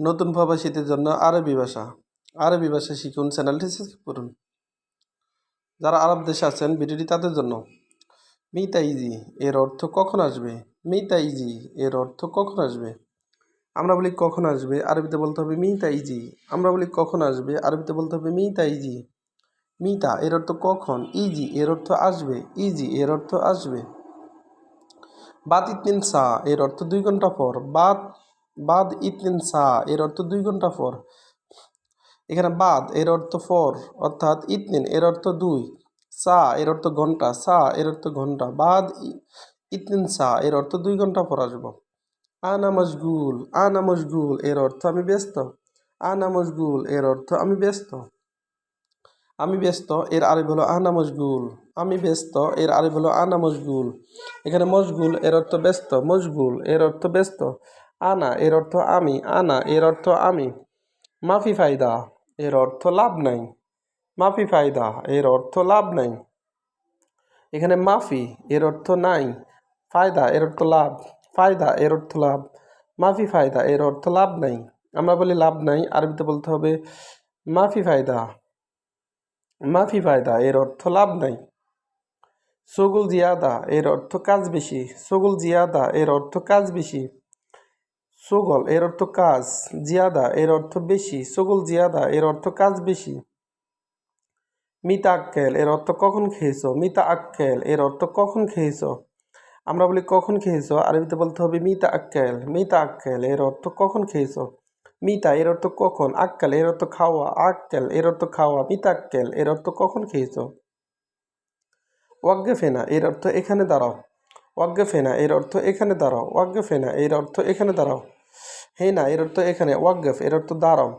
নতুন প্রবাসীদের জন্য আরবি ভাষা। আরবি ভাষা শিখুন, চ্যানেলটি সাবস্ক্রাইব করুন। যারা আরব দেশে আছেন, ভিডিওটি তাদের জন্য। মিতা ইজি, এর অর্থ কখন আসবে? মিতা ইজি, এর অর্থ কখন আসবে? আমরা বলি কখন আসবে, আরবিতে বলতে হবে মিতা ইজি। আমরা বলি কখন আসবে, আরবিতে বলতে হবে মিতা ইজি। মিতা, এর অর্থ কখন? ইজি, এর অর্থ আসবে। ইজি, এর অর্থ আসবে। বাদ ইতনিন সা, এর অর্থ দুই ঘণ্টা পর। বাদ বাদ ইতনিন সা এর অর্থ দুই ঘণ্টা পর এখানে বাদ এর অর্থ ফর অর্থাৎ ইতনিন এর অর্থ দুই সা এর অর্থ ঘণ্টা সা এর অর্থ ঘণ্টা বাদ ই- ইতনিন সা এর অর্থ দুই ঘণ্টা পর আসব আনা মশগুল আনা এর অর্থ আমি ব্যস্ত আনা মশগুল এর অর্থ আমি ব্যস্ত আমি ব্যস্ত এর আরেক হলো আনা মশগুল আমি ব্যস্ত এর আরেক হলো আনা মশগুল এখানে মশগুল এর অর্থ ব্যস্ত মশগুল এর অর্থ ব্যস্ত আনা এর অর্থ আমি আনা এর অর্থ আমি মাফি ফায়দা এর অর্থ লাভ নাই মাফি ফায়দা এর অর্থ লাভ নাই এখানে মাফি এর অর্থ নাই ফায়দা এর অর্থ লাভ ফায়দা এর অর্থ লাভ মাফি ফায়দা এর অর্থ লাভ নাই আমরা বলি লাভ নাই আরবিতে বলতে হবে মাফি ফায়দা মাফি ফায়দা এর অর্থ লাভ নাই সগুল জিয়াদা এর অর্থ কাজ বেশি সগুল জিয়াদা এর অর্থ কাজ বেশি সুগল এর অর্থ কাজ জিয়াদা এর অর্থ বেশি সগুল জিয়াদা এর অর্থ কাজ বেশি মিতা আক্কেল এর অর্থ কখন খেয়েছো মিতা আক্কেল এর অর্থ কখন খেয়েছো আমরা বলি কখন খেয়েছো আরবিতে বলতে হবে মিতা আক্কেল মিতা আক্কেল এর অর্থ কখন খেয়েছো মিতা এর অর্থ কখন আক্কেল এর অর্থ খাওয়া আক্কেল এর অর্থ খাওয়া মিতা আক্কেল এর অর্থ কখন খেয়েছো ওয়াগ্গে ফেনা এর অর্থ এখানে দাঁড়াও ওয়াগ্গে ফেনা এর অর্থ এখানে দাঁড়াও ওয়াগ্গে ফেনা এর অর্থ এখানে দাঁড়াও হেনা এর অর্থ এখানে ওয়াগ্গেফ এর অর্থ দাঁড়াও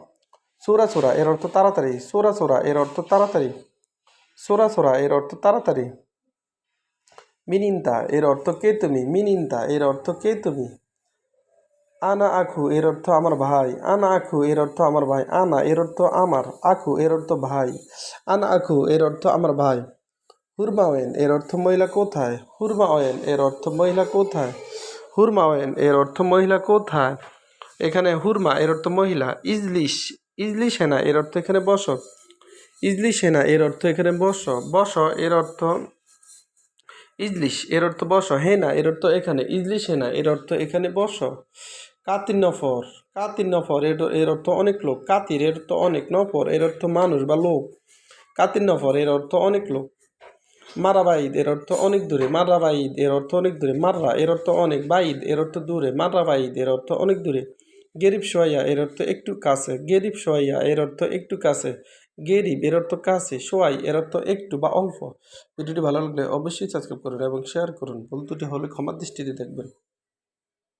সোরা সোরা এর অর্থ তাড়াতাড়ি সোরা সোরা এর অর্থ তাড়াতাড়ি সোরা সোরা এর অর্থ তাড়াতাড়ি মিনিন্তা এর অর্থ কে তুমি মিনিন্তা এর অর্থ কে তুমি আনা আখু এর অর্থ আমার ভাই আনা আখু এর অর্থ আমার ভাই আনা এর অর্থ আমার আখু এর অর্থ ভাই আনা আখু এর অর্থ আমার ভাই হুরমা ওয়েন এর অর্থ মহিলা কোথায় হুরমা ওয়েন এর অর্থ মহিলা কোথায় হুরমা ওয়েন এর অর্থ মহিলা কোথায় এখানে হুরমা এর অর্থ মহিলা ইজলিশ ইজলিশ হেনা এর অর্থ এখানে বস ইজলিশ হেনা এর অর্থ এখানে বস বস এর অর্থ ইজলিশ এর অর্থ বস হেনা এর অর্থ এখানে ইজলিশ হেনা এর অর্থ এখানে বস কাতির নফর কাতির নফর এর এর অর্থ অনেক লোক কাতির এর অর্থ অনেক নফর এর অর্থ মানুষ বা লোক কাতির নফর এর অর্থ অনেক লোক মারাবাইদ এর অর্থ অনেক দূরে মারাবাইদ এর অর্থ অনেক দূরে মাররা এর অর্থ অনেক বাইদ এর অর্থ দূরে মারাবাইদ এর অর্থ অনেক দূরে গেরিব সোয়াইয়া এর অর্থ একটু কাছে, গেরিব সোয়াইয়া এর অর্থ একটু কাছে, গেরিব এর অর্থ কাছে, সোয়াই এর অর্থ একটু বা অল্প। ভিডিওটি ভালো লাগলে অবশ্যই সাবস্ক্রাইব করুন এবং শেয়ার করুন। ভুল দুটি হলে ক্ষমার দৃষ্টিতে দেখবেন।